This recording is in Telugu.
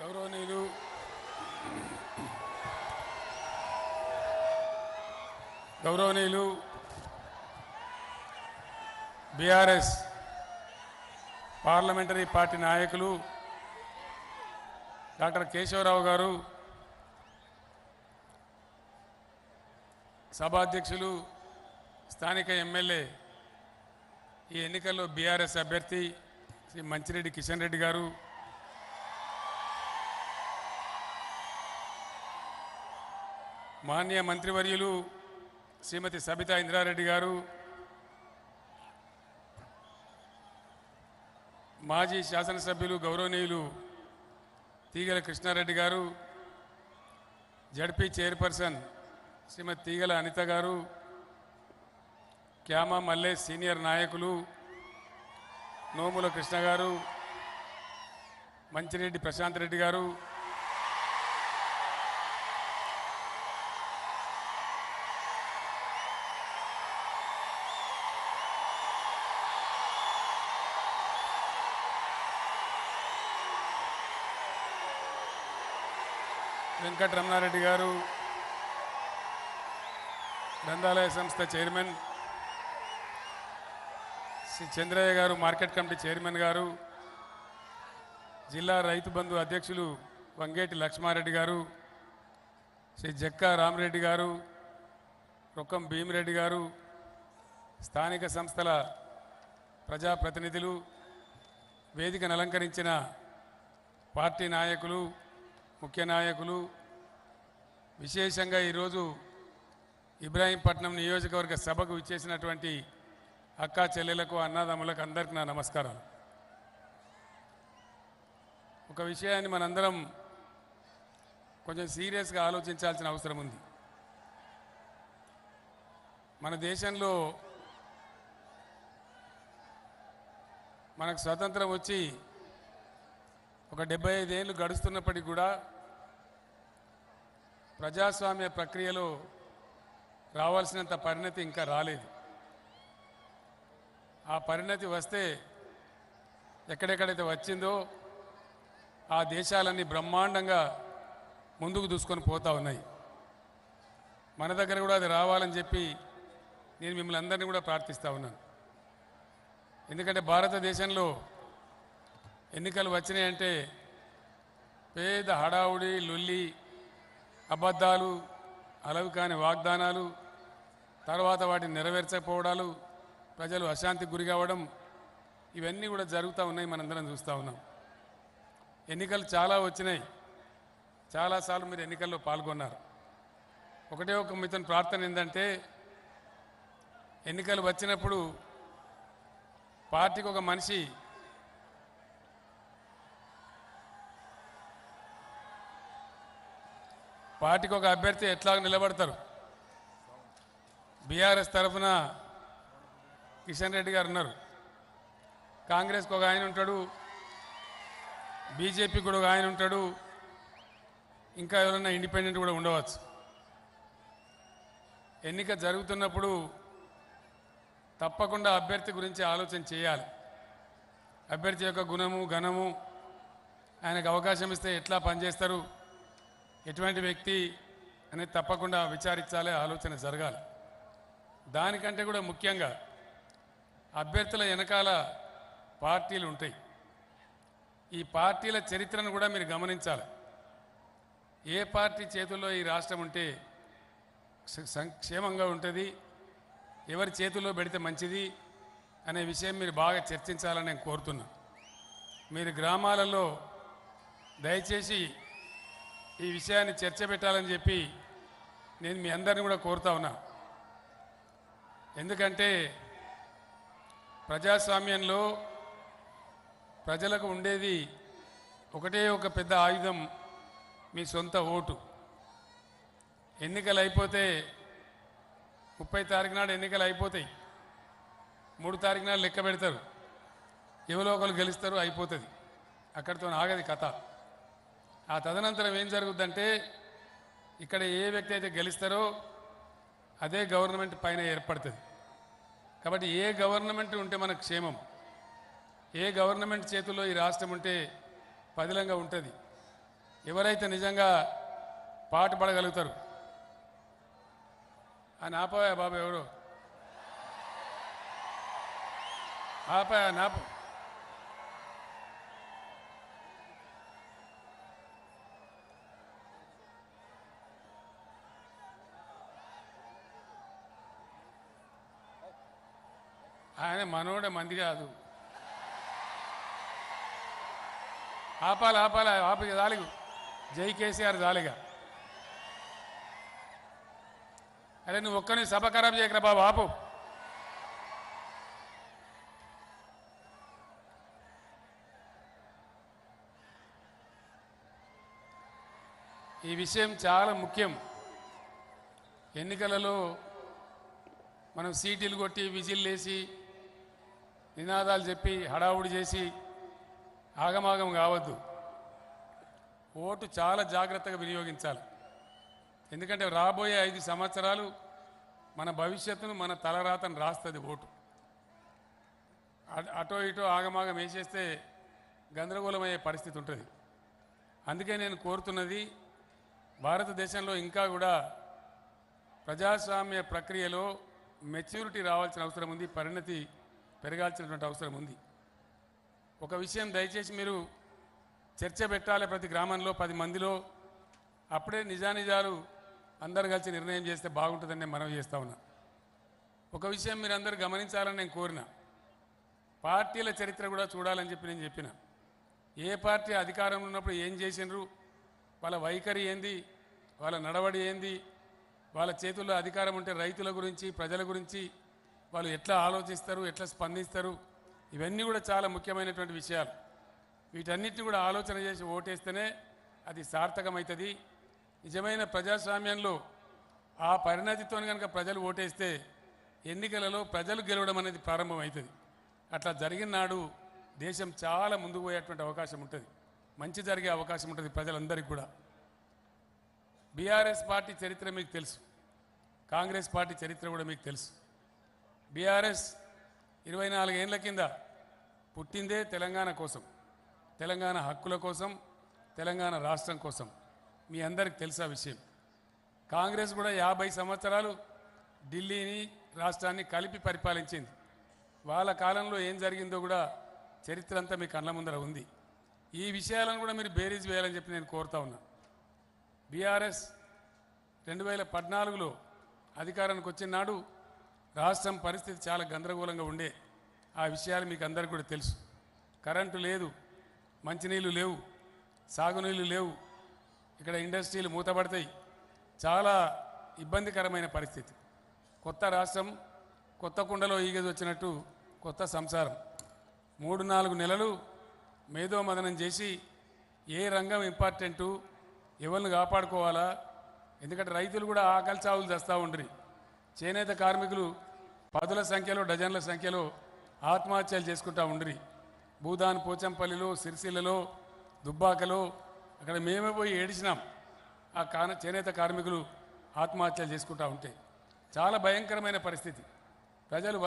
గౌరవనీయులు. గౌరవనీయులు. బీఆర్ఎస్ పార్లమెంటరీ పార్టీ నాయకులు డాక్టర్ కేశవరావు గారు సభాధ్యక్షులు స్థానిక ఎమ్మెల్యే ఈ ఎన్నికల్లో బీఆర్ఎస్ అభ్యర్థి శ్రీ మంచిరెడ్డి కిషన్ రెడ్డి గారు మాన్య మంత్రివర్యులు శ్రీమతి సబితా ఇంద్రారెడ్డి గారు మాజీ శాసనసభ్యులు గౌరవనీయులు తీగల కృష్ణారెడ్డి గారు జడ్పీ చైర్పర్సన్ శ్రీమతి తీగల అనిత గారు క్యామా మల్లె సీనియర్ నాయకులు నోముల కృష్ణ గారు మంచిరెడ్డి ప్రశాంత్ రెడ్డి గారు వెంకటరమణారెడ్డి గారు గ్రంథాలయ సంస్థ చైర్మన్ శ్రీ చంద్రయ్య గారు మార్కెట్ కమిటీ చైర్మన్ గారు జిల్లా రైతు బంధు అధ్యక్షులు వంగేటి లక్ష్మారెడ్డి గారు శ్రీ జక్కా రామరెడ్డి గారు రొక్కం భీమిరెడ్డి గారు స్థానిక సంస్థల ప్రజాప్రతినిధులు వేదికను అలంకరించిన పార్టీ నాయకులు ముఖ్య నాయకులు విశేషంగా ఈరోజు ఇబ్రాహీంపట్నం నియోజకవర్గ సభకు ఇచ్చేసినటువంటి అక్కా చెల్లెలకు అన్నదమ్ములకు అందరికీ నా నమస్కారాలు. ఒక విషయాన్ని మనందరం కొంచెం సీరియస్గా ఆలోచించాల్సిన అవసరం ఉంది. మన దేశంలో మనకు స్వతంత్రం వచ్చి ఒక డెబ్బై ఐదేళ్ళు గడుస్తున్నప్పటికీ కూడా ప్రజాస్వామ్య ప్రక్రియలో రావాల్సినంత పరిణతి ఇంకా రాలేదు. ఆ పరిణతి వస్తే ఎక్కడెక్కడైతే వచ్చిందో ఆ దేశాలన్నీ బ్రహ్మాండంగా ముందుకు దూసుకొని పోతూ ఉన్నాయి. మన దగ్గర కూడా అది రావాలని చెప్పి నేను మిమ్మల్ని అందరినీ కూడా ప్రార్థిస్తూ ఉన్నాను. ఎందుకంటే భారతదేశంలో ఎన్నికలు వచ్చినాయంటే పేద హడావుడి లొల్లి అబద్ధాలు అలవి కాని వాగ్దానాలు తర్వాత వాటిని నెరవేర్చకపోవడాలు ప్రజలు అశాంతికి గురి కావడం ఇవన్నీ కూడా జరుగుతూ ఉన్నాయి మనందరం చూస్తూ ఉన్నాం. ఎన్నికలు చాలా వచ్చినాయి. చాలాసార్లు మీరు ఎన్నికల్లో పాల్గొన్నారు. ఒకటే ఒక మితను ప్రార్థన ఏంటంటే ఎన్నికలు వచ్చినప్పుడు పార్టీకి ఒక మనిషి పార్టీకి ఒక అభ్యర్థి ఎట్లా నిలబడతారు? బీఆర్ఎస్ తరఫున కిషన్ రెడ్డి గారు ఉన్నారు. కాంగ్రెస్కి ఒక ఆయన ఉంటాడు. బీజేపీకి కూడా ఒక ఆయన ఉంటాడు. ఇంకా ఎవరైనా ఇండిపెండెంట్ కూడా ఉండవచ్చు. ఎన్నిక జరుగుతున్నప్పుడు తప్పకుండా అభ్యర్థి గురించి ఆలోచన చేయాలి. అభ్యర్థి యొక్క గుణము ఘనము ఆయనకు అవకాశం ఇస్తే ఎట్లా పనిచేస్తారు? ఎటువంటి వ్యక్తి అనేది తప్పకుండా విచారించాలి ఆలోచన జరగాలి. దానికంటే కూడా ముఖ్యంగా అభ్యర్థుల వెనకాల పార్టీలు ఉంటాయి. ఈ పార్టీల చరిత్రను కూడా మీరు గమనించాలి. ఏ పార్టీ చేతుల్లో ఈ రాష్ట్రం ఉంటే సంక్షేమంగా ఉంటుంది ఎవరి చేతుల్లో పెడితే మంచిది అనే విషయం మీరు బాగా చర్చించాలని నేను కోరుతున్నా. మీరు గ్రామాలలో దయచేసి ఈ విషయాన్ని చర్చ పెట్టాలని చెప్పి నేను మీ అందరిని కూడా కోరుతా ఉన్నా. ఎందుకంటే ప్రజాస్వామ్యంలో ప్రజలకు ఉండేది ఒకటే ఒక పెద్ద ఆయుధం మీ సొంత ఓటు. ఎన్నికలు అయిపోతే ముప్పై తారీఖు నాడు ఎన్నికలు అయిపోతాయి మూడు తారీఖు నాడు లెక్క పెడతారు. ఎవరో ఒకరు గెలుస్తారు అయిపోతుంది. అక్కడితో ఆగది కథ. ఆ తదనంతరం ఏం జరుగుద్దంటే ఇక్కడ ఏ వ్యక్తి అయితే గెలుస్తారో అదే గవర్నమెంట్ పైన ఏర్పడుతుంది. కాబట్టి ఏ గవర్నమెంట్ ఉంటే మనకు క్షేమం. ఏ గవర్నమెంట్ చేతుల్లో ఈ రాష్ట్రం ఉంటే పదిలంగా ఉంటుంది. ఎవరైతే నిజంగా పాటు పడగలుగుతారు? అని ఆపాయా బాబు ఎవరు? ఆపాయా నాపా. ఆయన మనోడే మంది కాదు. ఆపాలి ఆపాలి ఆపి దాలిగు జై కేసీఆర్ దాలిగా అరే నువ్వు ఒక్కని సభ ఖరాబ్ చేయకరా బాబు ఆపు. ఈ విషయం చాలా ముఖ్యం. ఎన్నికలలో మనం సీటీలు కొట్టి విజిల్ వేసి నినాదాలు చెప్పి హడావుడి చేసి ఆగమాగం కావద్దు. ఓటు చాలా జాగ్రత్తగా వినియోగించాలి. ఎందుకంటే రాబోయే ఐదు సంవత్సరాలు మన భవిష్యత్తును మన తలరాతను రాస్తుంది ఓటు. అటో ఇటో ఆగమాగం వేసేస్తే గందరగోళమయ్యే పరిస్థితి ఉంటుంది. అందుకే నేను కోరుతున్నది భారతదేశంలో ఇంకా కూడా ప్రజాస్వామ్య ప్రక్రియలో మెచ్యూరిటీ రావాల్సిన అవసరం ఉంది. పరిణతి పెరగాల్సినటువంటి అవసరం ఉంది. ఒక విషయం దయచేసి మీరు చర్చ పెట్టాలి ప్రతి గ్రామంలో పది మందిలో. అప్పుడే నిజానిజాలు అందరు కలిసి నిర్ణయం చేస్తే బాగుంటుందని నేను మనవి చేస్తా ఉన్నా. ఒక విషయం మీరు అందరూ గమనించాలని నేను కోరిన. పార్టీల చరిత్ర కూడా చూడాలని చెప్పి నేను చెప్పిన. ఏ పార్టీ అధికారంలో ఉన్నప్పుడు ఏం చేసినారు వాళ్ళ వైఖరి ఏంది? వాళ్ళ నడవడి ఏంది? వాళ్ళ చేతుల్లో అధికారం ఉంటే రైతుల గురించి ప్రజల గురించి వాళ్ళు ఎట్లా ఆలోచిస్తారు ఎట్లా స్పందిస్తారు ఇవన్నీ కూడా చాలా ముఖ్యమైనటువంటి విషయాలు. వీటన్నిటిని కూడా ఆలోచన చేసి ఓటేస్తేనే అది సార్థకమవుతుంది నిజమైన ప్రజాస్వామ్యంలో ఆ పరిణతితో కనుక ప్రజలు ఓటేస్తే ఎన్నికలలో ప్రజలు గెలవడం అనేది ప్రారంభమవుతుంది అట్లా జరిగిన నాడు దేశం చాలా ముందుకు పోయేటువంటి అవకాశం ఉంటుంది. మంచి జరిగే అవకాశం ఉంటుంది ప్రజలందరికీ కూడా. బీఆర్ఎస్ పార్టీ చరిత్ర మీకు తెలుసు. కాంగ్రెస్ పార్టీ చరిత్ర కూడా మీకు తెలుసు. బీఆర్ఎస్ ఇరవై నాలుగేళ్ళ కింద పుట్టిందే తెలంగాణ కోసం తెలంగాణ హక్కుల కోసం తెలంగాణ రాష్ట్రం కోసం. మీ అందరికి తెలుసా విషయం? కాంగ్రెస్ కూడా యాభై సంవత్సరాలు ఢిల్లీని రాష్ట్రాన్ని కలిపి పరిపాలించింది. వాళ్ళ కాలంలో ఏం జరిగిందో కూడా చరిత్ర అంతా మీ కళ్ళ ముందర ఉంది. ఈ విషయాలను కూడా మీరు బేరీజ్ వేయాలని చెప్పి నేను కోరుతా ఉన్నా. బీఆర్ఎస్ రెండు వేల పద్నాలుగులో అధికారానికి వచ్చిన నాడు రాష్ట్రం పరిస్థితి చాలా గందరగోళంగా ఉండే ఆ విషయాలు మీకు అందరికీ కూడా తెలుసు. కరెంటు లేదు మంచినీళ్ళు లేవు సాగునీళ్ళు లేవు ఇక్కడ ఇండస్ట్రీలు మూతపడతాయి. చాలా ఇబ్బందికరమైన పరిస్థితి. కొత్త రాష్ట్రం కొత్త కుండలో ఈగది వచ్చినట్టు కొత్త సంసారం. మూడు నాలుగు నెలలు మేధోమదనం చేసి ఏ రంగం ఇంపార్టెంటు ఎవరిని కాపాడుకోవాలా? ఎందుకంటే రైతులు కూడా ఆకలి చావులు తెస్తూ ఉండరు. చేనేత కార్మికులు పదుల సంఖ్యలో డజన్ల సంఖ్యలో ఆత్మహత్యలు చేసుకుంటా ఉండ్రి. భూదాన్ పోచంపల్లిలో సిరిసిల్లలో దుబ్బాకలో అక్కడ మేమే పోయి ఏడిచినాం. ఆ కాన చేనేత కార్మికులు ఆత్మహత్యలు చేసుకుంటా ఉంటే. చాలా భయంకరమైన పరిస్థితి. ప్రజలు